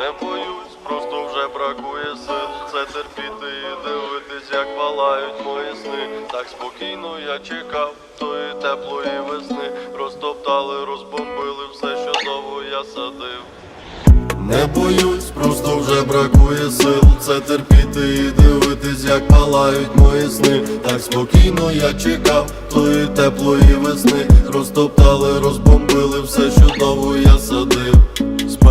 Не боюсь, просто вже бракує сил. Це терпіти і дивитись, як палають мої сни. Так спокійно я чекав тої теплої весни. Розтоптали, розбомбили все, що довго я садив. Не боюсь, просто вже бракує сил. Це терпіти і дивитись, як палають мої сни. Так спокійно я чекав тої теплої весни. Розтоптали, розбомбили все, що довго я садив.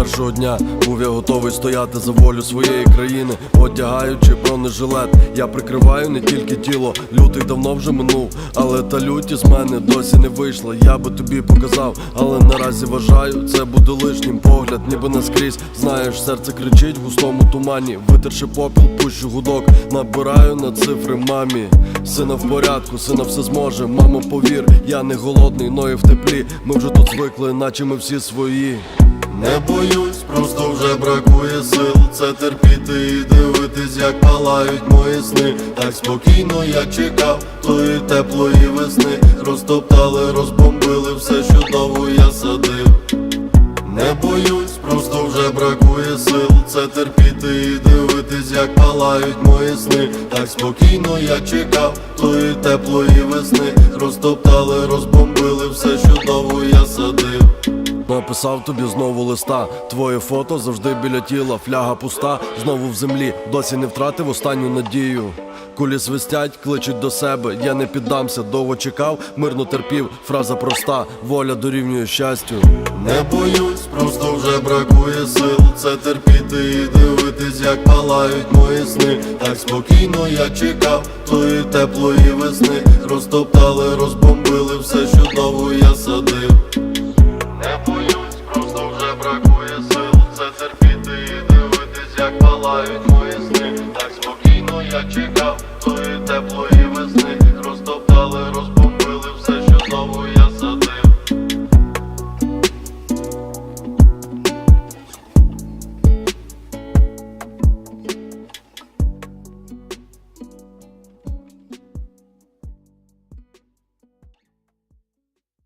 Першого дня був я готовий стояти за волю своєї країни, одягаючи бронежилет. Я прикриваю не тільки тіло, лютий давно вже минув, але та люті з мене досі не вийшла. Я би тобі показав, але наразі вважаю, це буде лишнім погляд, ніби наскрізь. Знаєш, серце кричить в густому тумані. Витерши попіл, пущу гудок, набираю на цифри мамі. Сина в порядку, сина все зможе. Мамо, повір, я не голодний, но і в теплі. Ми вже тут звикли, наче ми всі свої. Не просто бракує сил. Це терпіти і дивитись, як палають мої сни. Так спокійно я чекав тої теплої весни. Розтоптали, розбомбили все, що довго я садив. Не боюсь, просто вже бракує сил. Це терпіти і дивитись, як палають мої сни. Так спокійно я чекав тої теплої весни. Розтоптали, розбомбили все, що довго я садив. Написав тобі знову листа. Твоє фото завжди біля тіла, фляга пуста, знову в землі, досі не втратив останню надію. Кулі свистять, кличуть до себе. Я не піддамся, довго чекав, мирно терпів. Фраза проста, воля дорівнює щастю. Не боюсь, просто вже бракує сил. Це терпіти і дивитись, як палають мої сни. Так спокійно я чекав тої теплої весни. Розтоптали, розбомбили все, що довго Так спокійно я чекав тої теплої